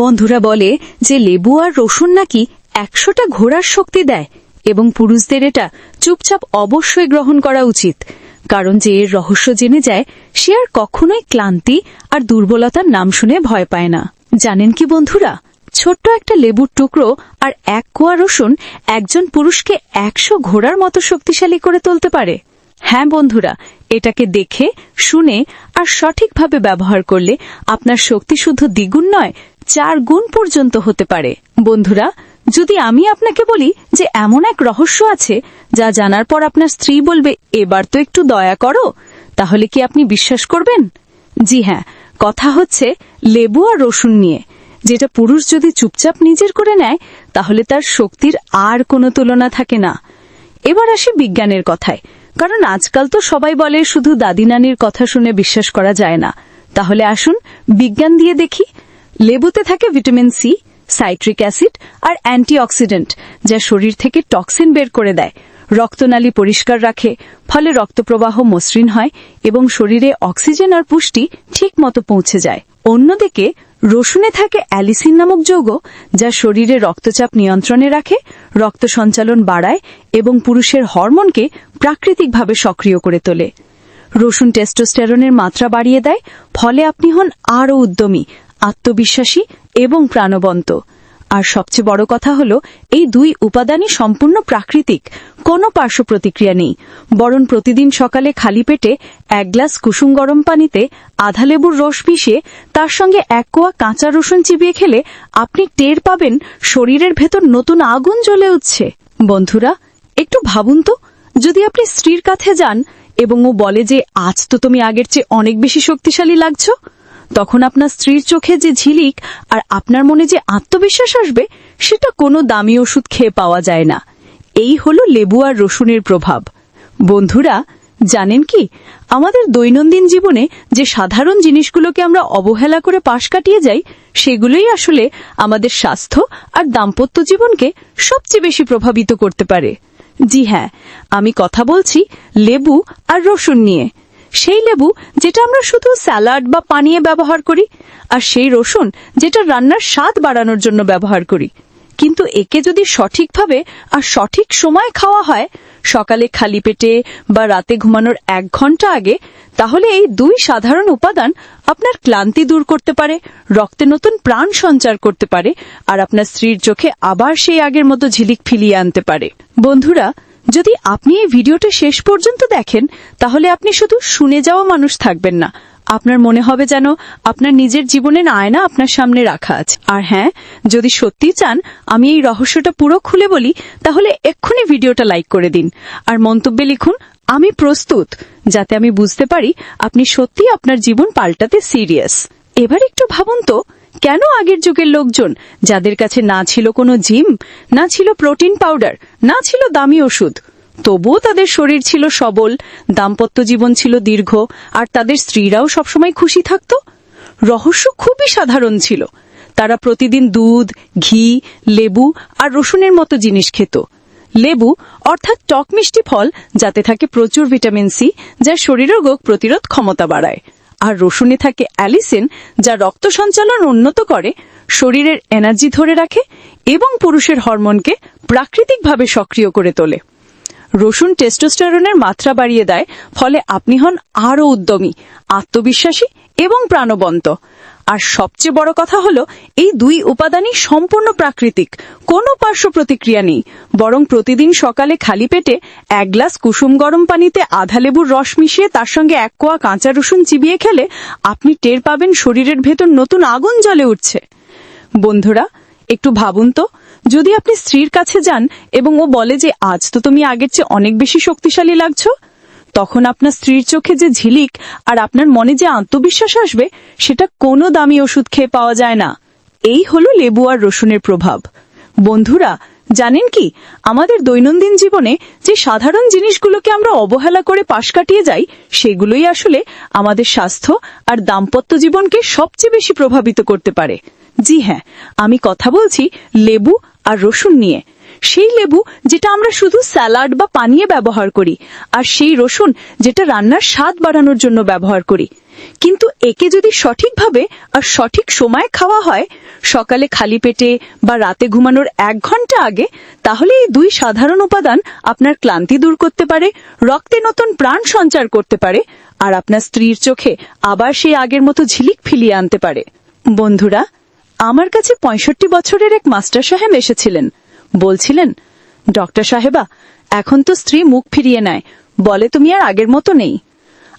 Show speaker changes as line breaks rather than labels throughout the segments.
বন্ধুরা বলে যে লেবু আর রসুন নাকি একশোটা ঘোড়ার শক্তি দেয় এবং পুরুষদের এটা চুপচাপ অবশ্যই গ্রহণ করা উচিত। কারণ যে এর রহস্য জেনে যায়, সে আর কখনোই ক্লান্তি আর দুর্বলতার নাম শুনে ভয় পায় না। জানেন কি বন্ধুরা? ছোট্ট একটা লেবুর টুকরো আর এক কোয়া রসুন একজন পুরুষকে একশো ঘোড়ার মতো শক্তিশালী করে তুলতে পারে। হ্যাঁ বন্ধুরা এটাকে দেখে, শুনে আর সঠিকভাবে ব্যবহার করলে আপনার শক্তি শুধু দ্বিগুণ নয়, চার গুণ পর্যন্ত হতে পারে। বন্ধুরা, যদি আমি আপনাকে বলি যে এমন এক রহস্য আছে যা জানার পর আপনার স্ত্রী বলবে, এবার তো একটু দয়া করো তাহলে কি আপনি বিশ্বাস করবেন? জি হ্যাঁ কথা হচ্ছে লেবু আর রসুন নিয়ে। যেটা পুরুষ যদি চুপচাপ নিজের করে নেয়, তাহলে তার শক্তির আর কোনো তুলনা থাকে না। এবার আসি বিজ্ঞানের কথায়। কারণ আজকাল তো সবাই বলে শুধু দাদি নানির কথা শুনে বিশ্বাস করা যায় না। তাহলে আসুন, বিজ্ঞান দিয়ে দেখি। লেবুতে থাকে ভিটামিন সি, সাইট্রিক অ্যাসিড আর অ্যান্টিঅক্সিডেন্ট, যা শরীর থেকে টক্সিন বের করে দেয়। রক্তনালী পরিষ্কার রাখে, ফলে রক্তপ্রবাহ মসৃণ হয় এবং শরীরে অক্সিজেন আর পুষ্টি ঠিক মতো পৌঁছে যায়। অন্যদিকে রসুনে থাকে অ্যালিসিন নামক যৌগ, যা শরীরে রক্তচাপ নিয়ন্ত্রণে রাখে, রক্ত সঞ্চালন বাড়ায় এবং পুরুষের হরমোনকে প্রাকৃতিকভাবে সক্রিয় করে তোলে। রসুন টেস্টোস্টেরনের মাত্রা বাড়িয়ে দেয়, ফলে আপনি হন আরও উদ্যমী, আত্মবিশ্বাসী এবং প্রাণবন্ত। আর সবচেয়ে বড় কথা হলো, এই দুই উপাদানই সম্পূর্ণ প্রাকৃতিক, কোনো পার্শ্ব প্রতিক্রিয়া নেই। বরং প্রতিদিন সকালে খালি পেটে এক গ্লাস কুসুম গরম পানিতে আধা লেবুর রস মিশিয়ে তার সঙ্গে এক কোয়া কাঁচা রসুন চিবিয়ে খেলে আপনি টের পাবেন শরীরের ভেতর নতুন আগুন জ্বলে উঠছে। বন্ধুরা, একটু ভাবুন তো, যদি আপনি স্ত্রীর কাছে যান এবং ও বলে যে, আজ তো তুমি আগের চেয়ে অনেক বেশি শক্তিশালী লাগছো। তখন আপনার স্ত্রীর চোখে যে ঝিলিক আর আপনার মনে যে আত্মবিশ্বাস আসবে, সেটা কোনো দামি ওষুধ খেয়ে পাওয়া যায় না। এই হলো লেবু আর রসুনের প্রভাব। বন্ধুরা, জানেন কি? আমাদের দৈনন্দিন জীবনে যে সাধারণ জিনিসগুলোকে আমরা অবহেলা করে পাশ কাটিয়ে যাই, সেগুলোই আসলে আমাদের স্বাস্থ্য আর দাম্পত্য জীবনকে সবচেয়ে বেশি প্রভাবিত করতে পারে। জি হ্যাঁ আমি কথা বলছি লেবু আর রসুন নিয়ে। সেই লেবু যেটা আমরা শুধু স্যালাড বা পানীয় ব্যবহার করি, আর সেই রসুন যেটা রান্নার স্বাদ বাড়ানোর জন্য ব্যবহার করি। কিন্তু একে যদি সঠিকভাবে আর সঠিক সময় খাওয়া হয়, সকালে খালি পেটে বা রাতে ঘুমানোর এক ঘণ্টা আগে, তাহলে এই দুই সাধারণ উপাদান আপনার ক্লান্তি দূর করতে পারে, রক্তে নতুন প্রাণ সঞ্চার করতে পারে, আর আপনার স্ত্রীর চোখে আবার সেই আগের মতো ঝিলিক ফিলিয়ে আনতে পারে। বন্ধুরা যদি আপনি এই ভিডিওটা শেষ পর্যন্ত দেখেন, তাহলে আপনি শুধু শুনে যাওয়া মানুষ থাকবেন না। আপনার মনে হবে যেন আপনার নিজের জীবনের আয়না আপনার সামনে রাখা আছে। আর হ্যাঁ যদি সত্যি চান, আমি এই রহস্যটা পুরো খুলে বলি, তাহলে এক্ষুনি ভিডিওটা লাইক করে দিন। আর মন্তব্যে লিখুন, আমি প্রস্তুত, যাতে আমি বুঝতে পারি আপনি সত্যি আপনার জীবন পাল্টাতে সিরিয়াস। এবার একটু ভাবুন তো কেন আগের যুগের লোকজন? যাদের কাছে না ছিল কোনো জিম, না ছিল প্রোটিন পাউডার, না ছিল দামি ওষুধ, তবুও তাদের শরীর ছিল সবল, দাম্পত্য জীবন ছিল দীর্ঘ, আর তাদের স্ত্রীরাও সবসময় খুশি থাকত? রহস্য খুবই সাধারণ ছিল। তারা প্রতিদিন দুধ, ঘি, লেবু আর রসুনের মতো জিনিস খেত। লেবু অর্থাৎ টক মিষ্টি ফল, যাতে থাকে প্রচুর ভিটামিন সি, যা শরীরের রোগ প্রতিরোধ ক্ষমতা বাড়ায়। আর রসুনে থাকে অ্যালিসিন, যা রক্ত সঞ্চালন উন্নত করে, শরীরের এনার্জি ধরে রাখে এবং পুরুষের হরমোনকে প্রাকৃতিকভাবে সক্রিয় করে তোলে। রসুন টেস্টোস্টেরনের মাত্রা বাড়িয়ে দেয়, ফলে আপনি হন আরও উদ্যমী, আত্মবিশ্বাসী এবং প্রাণবন্ত। আর সবচেয়ে বড় কথা হলো, এই দুই উপাদানই সম্পূর্ণ প্রাকৃতিক। কোনো পার্শ্ব প্রতিক্রিয়া নেই। বরং প্রতিদিন সকালে খালি পেটে এক গ্লাস কুসুম গরম পানিতে আধা লেবুর রস মিশিয়ে তার সঙ্গে এক কোয়া কাঁচা রসুন চিবিয়ে খেলে আপনি টের পাবেন শরীরের ভেতর নতুন আগুন জ্বলে উঠছে। বন্ধুরা, একটু ভাবুন তো, যদি আপনি স্ত্রীর কাছে যান এবং ও বলে যে, আজ তো তুমি আগের চেয়ে অনেক বেশি শক্তিশালী লাগছো তখন আপনার স্ত্রীর চোখে যে ঝিলিক আর আপনার মনে যে আত্মবিশ্বাস আসবে, সেটা কোনো দামি ওষুধ খেয়ে পাওয়া যায় না। এই হলো লেবু আর রসুনের প্রভাব। বন্ধুরা, জানেন কি? আমাদের দৈনন্দিন জীবনে যে সাধারণ জিনিসগুলোকে আমরা অবহেলা করে পাশ কাটিয়ে যাই, সেগুলোই আসলে আমাদের স্বাস্থ্য আর দাম্পত্য জীবনকে সবচেয়ে বেশি প্রভাবিত করতে পারে। জি হ্যাঁ আমি কথা বলছি লেবু আর রসুন নিয়ে। সেই লেবু যেটা আমরা শুধু স্যালাড বা পানীয় ব্যবহার করি, আর সেই রসুন যেটা রান্নার স্বাদ বাড়ানোর জন্য ব্যবহার করি। কিন্তু একে যদি সঠিকভাবে আর সঠিক সময়ে খাওয়া হয়, সকালে খালি পেটে বা রাতে ঘুমানোর এক ঘণ্টা আগে, তাহলে এই দুই সাধারণ উপাদান আপনার ক্লান্তি দূর করতে পারে, রক্তে নতুন প্রাণ সঞ্চার করতে পারে, আর আপনার স্ত্রীর চোখে আবার সেই আগের মতো ঝিলিক ফিলিয়ে আনতে পারে। বন্ধুরা, আমার কাছে পঁয়ষট্টি বছরের এক মাস্টার সাহেব এসেছিলেন। বলছিলেন, ডক্টর সাহেবা, এখন তো স্ত্রী মুখ ফিরিয়ে নেয়, বলে তুমি আর আগের মতো নেই।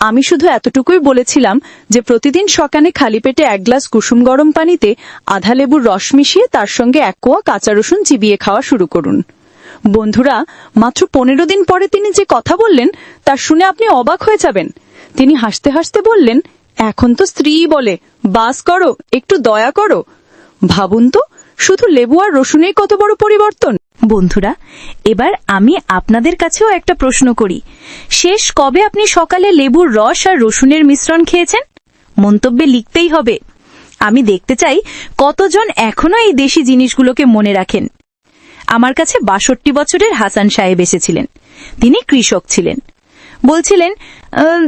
আমি শুধু এতটুকুই বলেছিলাম যে প্রতিদিন সকালে খালি পেটে এক গ্লাস কুসুম গরম পানিতে আধা লেবুর রস মিশিয়ে তার সঙ্গে এক কোয়া কাঁচা রসুন চিবিয়ে খাওয়া শুরু করুন। বন্ধুরা, মাত্র পনেরো দিন পরে তিনি যে কথা বললেন, তা শুনে আপনি অবাক হয়ে যাবেন। তিনি হাসতে হাসতে বললেন, এখন তো স্ত্রীই বলে, বাস করো, একটু দয়া করো। ভাবুন তো শুধু লেবু আর রসুনেই কত বড় পরিবর্তন? বন্ধুরা, এবার আমি আপনাদের কাছেও একটা প্রশ্ন করি। শেষ কবে আপনি সকালে লেবুর রস আর রসুনের মিশ্রণ খেয়েছেন? মন্তব্যে লিখতেই হবে। আমি দেখতে চাই কতজন এখনও এই দেশি জিনিসগুলোকে মনে রাখেন। আমার কাছে বাষট্টি বছরের হাসান সাহেব এসেছিলেন। তিনি কৃষক ছিলেন। বলছিলেন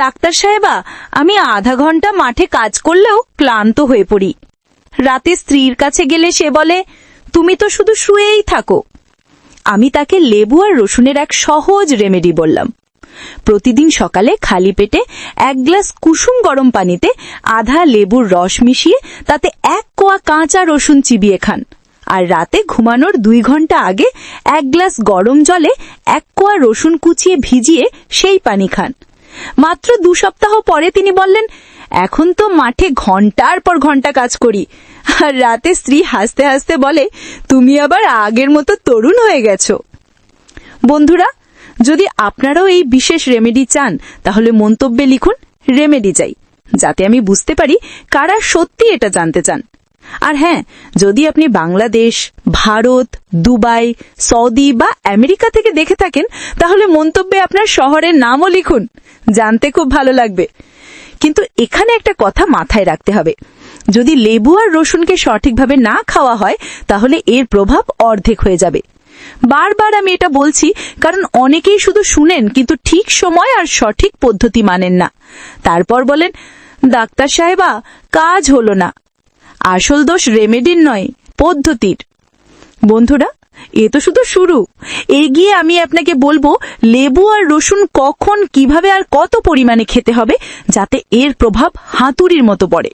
ডাক্তার সাহেবা, আমি আধা ঘণ্টা মাঠে কাজ করলেও ক্লান্ত হয়ে পড়ি। রাতে স্ত্রীর কাছে গেলে সে বলে, তুমি তো শুধু শুয়েই থাকো। আমি তাকে লেবু আর রসুনের এক সহজ রেমেডি বললাম। প্রতিদিন সকালে খালি পেটে এক গ্লাস কুসুম গরম পানিতে আধা লেবুর রস মিশিয়ে তাতে এক কোয়া কাঁচা রসুন চিবিয়ে খান। আর রাতে ঘুমানোর দুই ঘণ্টা আগে এক গ্লাস গরম জলে এক কোয়া রসুন কুচিয়ে ভিজিয়ে সেই পানি খান। মাত্র দু সপ্তাহ পরে তিনি বললেন এখন তো মাঠে ঘণ্টার পর ঘণ্টা কাজ করি। আর রাতে স্ত্রী হাসতে হাসতে বলে, তুমি আবার আগের মতো তরুণ হয়ে গেছো। বন্ধুরা, যদি আপনারাও এই বিশেষ রেমেডি চান, তাহলে মন্তব্যে লিখুন রেমেডি চাই যাতে আমি বুঝতে পারি কারা সত্যি এটা জানতে চান। আর হ্যাঁ যদি আপনি বাংলাদেশ, ভারত, দুবাই, সৌদি বা আমেরিকা থেকে দেখে থাকেন, তাহলে মন্তব্যে আপনার শহরের নামও লিখুন। জানতে খুব ভালো লাগবে। কিন্তু এখানে একটা কথা মাথায় রাখতে হবে। যদি লেবু আর রসুনকে সঠিকভাবে না খাওয়া হয়, তাহলে এর প্রভাব অর্ধেক হয়ে যাবে। বারবার আমি এটা বলছি, কারণ অনেকেই শুধু শুনেন, কিন্তু ঠিক সময় আর সঠিক পদ্ধতি মানেন না। তারপর বলেন, ডাক্তার সাহেবা, কাজ হলো না। আসল দোষ রেমেডির নয়, পদ্ধতির। বন্ধুরা এ তো শুধু শুরু। এগিয়ে আমি আপনাকে বলব, লেবু আর রসুন কখন, কীভাবে আর কত পরিমাণে খেতে হবে, যাতে এর প্রভাব হাতুড়ির মতো পড়ে।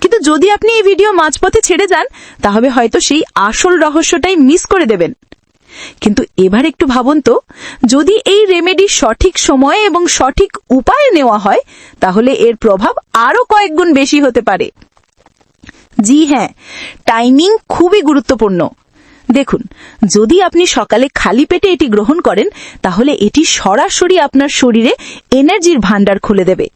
কিন্তু যদি আপনি এই ভিডিও মাঝপথে ছেড়ে যান, তাহলে হয়তো সেই আসল রহস্যটাই মিস করে দেবেন। কিন্তু এবার একটু ভাবুন তো, যদি এই রেমেডি সঠিক সময়ে এবং সঠিক উপায়ে নেওয়া হয়, তাহলে এর প্রভাব আরও কয়েক গুণ বেশি হতে পারে। জি হ্যাঁ টাইমিং খুবই গুরুত্বপূর্ণ। দেখুন, যদি আপনি সকালে খালি পেটে এটি গ্রহণ করেন, তাহলে এটি সরাসরি আপনার শরীরে এনার্জির ভান্ডার খুলে দেবে।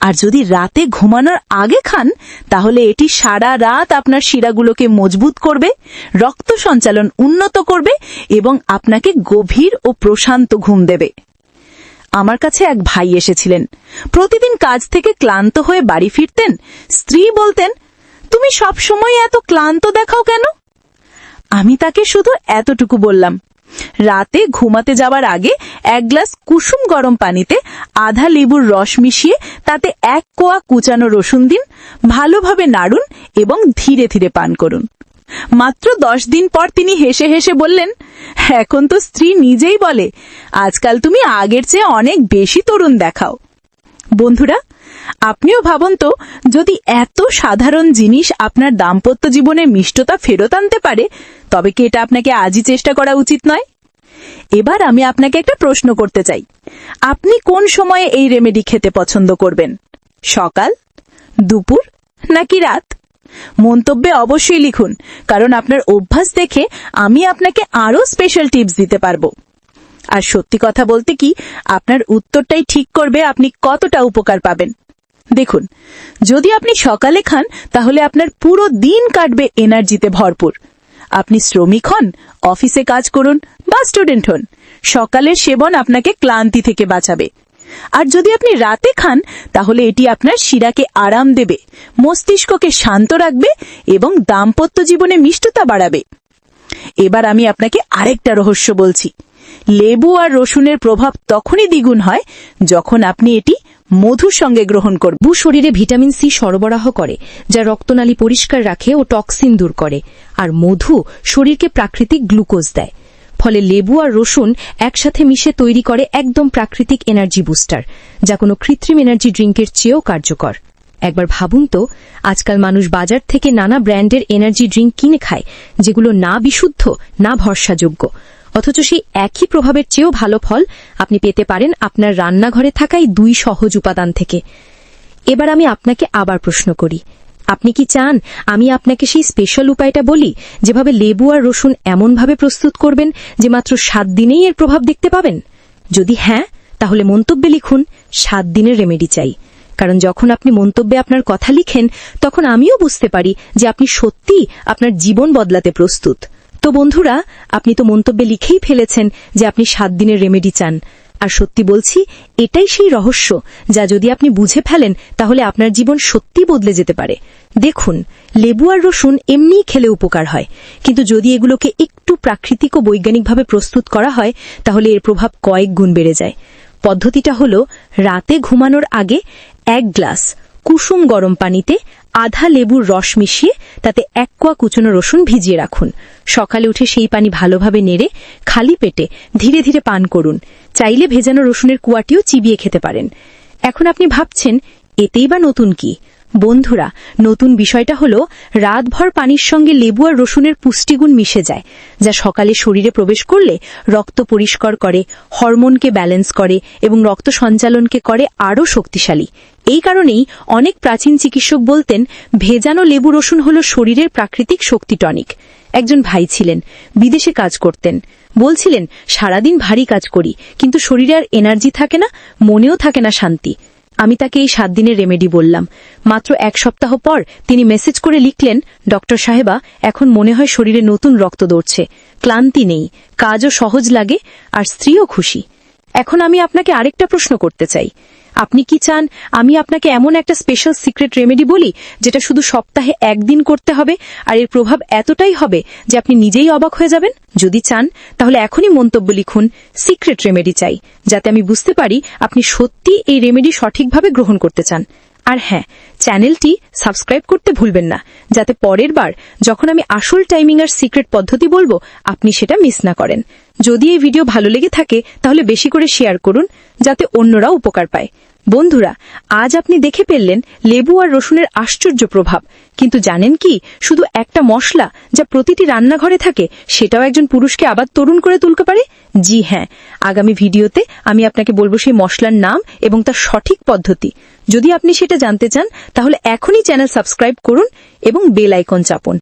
আর যদি রাতে ঘুমানোর আগে খান, তাহলে এটি সারা রাত আপনার শিরাগুলোকে মজবুত করবে, রক্ত সঞ্চালন উন্নত করবে এবং আপনাকে গভীর ও প্রশান্ত ঘুম দেবে। আমার কাছে এক ভাই এসেছিলেন। প্রতিদিন কাজ থেকে ক্লান্ত হয়ে বাড়ি ফিরতেন। স্ত্রী বলতেন, তুমি সব সময় এত ক্লান্ত দেখাও কেন? আমি তাকে শুধু এতটুকু বললাম। রাতে ঘুমাতে যাওয়ার আগে এক গ্লাস কুসুম গরম পানিতে আধা লেবুর রস মিশিয়ে তাতে এক কোয়া কুচানো রসুন দিন, ভালোভাবে নাড়ুন এবং ধীরে ধীরে পান করুন। মাত্র দশ দিন পর তিনি হেসে হেসে বললেন, এখন তো স্ত্রী নিজেই বলে, আজকাল তুমি আগের চেয়ে অনেক বেশি তরুণ দেখাও। বন্ধুরা, আপনিও ভাবুন তো, যদি এত সাধারণ জিনিস আপনার দাম্পত্য জীবনে মিষ্টতা ফেরত আনতে পারে তবে কি এটা আপনাকে আজই চেষ্টা করা উচিত নয়? এবার আমি আপনাকে একটা প্রশ্ন করতে চাই। আপনি কোন সময়ে এই রেমেডি খেতে পছন্দ করবেন? সকাল, দুপুর, নাকি রাত? মন্তব্যে অবশ্যই লিখুন, কারণ আপনার অভ্যাস দেখে আমি আপনাকে আরও স্পেশাল টিপস দিতে পারব। আর সত্যি কথা বলতে কি, আপনার উত্তরটাই ঠিক করবে আপনি কতটা উপকার পাবেন। দেখুন, যদি আপনি সকালে খান, তাহলে আপনার পুরো দিন কাটবে এনার্জিতে ভরপুর। আপনি শ্রমিক হন, অফিসে কাজ করুন বা স্টুডেন্ট হন, সকালের সেবন আপনাকে ক্লান্তি থেকে বাঁচাবে। আর যদি আপনি রাতে খান, তাহলে এটি আপনার শিরাকে আরাম দেবে, মস্তিষ্ককে শান্ত রাখবে এবং দাম্পত্য জীবনে মিষ্টতা বাড়াবে। এবার আমি আপনাকে আরেকটা রহস্য বলছি। লেবু আর রসুনের প্রভাব তখনই দ্বিগুণ হয় যখন আপনি এটি মধুর সঙ্গে গ্রহণ করবে।
লেবু শরীরে ভিটামিন সি সরবরাহ করে, যা রক্তনালী পরিষ্কার রাখে ও টক্সিন দূর করে, আর মধু শরীরকে প্রাকৃতিক গ্লুকোজ দেয়। ফলে লেবু আর রসুন একসাথে মিশে তৈরি করে একদম প্রাকৃতিক এনার্জি বুস্টার, যা কোনো কৃত্রিম এনার্জি ড্রিঙ্কের চেয়েও কার্যকর। একবার ভাবুন তো, আজকাল মানুষ বাজার থেকে নানা ব্র্যান্ডের এনার্জি ড্রিঙ্ক কিনে খায়, যেগুলো না বিশুদ্ধ, না ভরসাযোগ্য। অথচ সেই একই প্রভাবের চেয়েও ভালো ফল আপনি পেতে পারেন আপনার রান্নাঘরে থাকাই দুই সহজ উপাদান থেকে। এবার আমি আপনাকে আবার প্রশ্ন করি। আপনি কি চান আমি আপনাকে সেই স্পেশাল উপায়টা বলি, যেভাবে লেবু আর রসুন এমনভাবে প্রস্তুত করবেন যে মাত্র সাত দিনেই এর প্রভাব দেখতে পাবেন? যদি হ্যাঁ তাহলে মন্তব্যে লিখুন, সাত দিনের রেমেডি চাই। কারণ যখন আপনি মন্তব্যে আপনার কথা লিখেন, তখন আমিও বুঝতে পারি যে আপনি সত্যি আপনার জীবন বদলাতে প্রস্তুত। তো বন্ধুরা, আপনি তো মন্তব্যে লিখেই ফেলেছেন যে আপনি সাত দিনের রেমেডি চান। আর সত্যি বলছি, এটাই সেই রহস্য যা যদি আপনি বুঝে ফেলেন, তাহলে আপনার জীবন সত্যি বদলে যেতে পারে। দেখুন, লেবু আর রসুন এমনিই খেলে উপকার হয়। কিন্তু যদি এগুলোকে একটু প্রাকৃতিক ও বৈজ্ঞানিকভাবে প্রস্তুত করা হয়, তাহলে এর প্রভাব কয়েক গুণ বেড়ে যায়। পদ্ধতিটা হল, রাতে ঘুমানোর আগে এক গ্লাস কুসুম গরম পানিতে আধা লেবুর রস মিশিয়ে তাতে এক কোয়া কুচনো রসুন ভিজিয়ে রাখুন। সকালে উঠে সেই পানি ভালোভাবে নেড়ে খালি পেটে ধীরে ধীরে পান করুন। চাইলে ভেজানো রসুনের কুয়াটিও চিবিয়ে খেতে পারেন। এখন আপনি ভাবছেন, এতেই বা নতুন কি? বন্ধুরা, নতুন বিষয়টা হলো, রাতভর পানির সঙ্গে লেবু আর রসুনের পুষ্টিগুণ মিশে যায়, যা সকালে শরীরে প্রবেশ করলে রক্ত পরিষ্কার করে, হরমোনকে ব্যালেন্স করে এবং রক্ত সঞ্চালনকে করে আরও শক্তিশালী। এই কারণেই অনেক প্রাচীন চিকিৎসক বলতেন, ভেজানো লেবু রসুন হল শরীরের প্রাকৃতিক শক্তি টনিক। একজন ভাই ছিলেন, বিদেশে কাজ করতেন। বলছিলেন, সারাদিন ভারী কাজ করি, কিন্তু শরীরে আর এনার্জি থাকে না, মনেও থাকে না শান্তি। আমি তাকে এই সাত দিনের রেমেডি বললাম। মাত্র এক সপ্তাহ পর তিনি মেসেজ করে লিখলেন, ডক্টর সাহেবা, এখন মনে হয় শরীরে নতুন রক্ত দৌড়ছে। ক্লান্তি নেই, কাজও সহজ লাগে, আর স্ত্রীও খুশি। এখন আমি আপনাকে আরেকটা প্রশ্ন করতে চাই। আপনি কি চান? আমি আপনাকে এমন একটা স্পেশাল সিক্রেট রেমেডি বলি, যেটা শুধু সপ্তাহে একদিন করতে হবে, আর এর প্রভাব এতটাই হবে যে আপনি নিজেই অবাক হয়ে যাবেন? যদি চান, তাহলে এখনই মন্তব্য লিখুন সিক্রেট রেমেডি চাই, যাতে আমি বুঝতে পারি আপনি সত্যি এই রেমেডি সঠিকভাবে গ্রহণ করতে চান। আর হ্যাঁ চ্যানেলটি সাবস্ক্রাইব করতে ভুলবেন না, যাতে পরের বার যখন আমি আসল টাইমিং আর সিক্রেট পদ্ধতি বলব, আপনি সেটা মিস না করেন। যদি এই ভিডিও ভালো লেগে থাকে, তাহলে বেশি করে শেয়ার করুন, যাতে অন্যরা উপকার পায়। বন্ধুরা, আজ আপনি দেখে ফেললেন লেবু আর রসুনের আশ্চর্য প্রভাব। কিন্তু জানেন কি, শুধু একটা মশলা যা প্রতিটি রান্নাঘরে থাকে, সেটাও একজন পুরুষকে আবার তরুণ করে তুলতে পারে? জি হ্যাঁ আগামী ভিডিওতে আমি আপনাকে বলব সেই মশলার নাম এবং তার সঠিক পদ্ধতি। যদি আপনি সেটা জানতে চান, তাহলে এখনই চ্যানেল সাবস্ক্রাইব করুন এবং বেল আইকন চাপুন।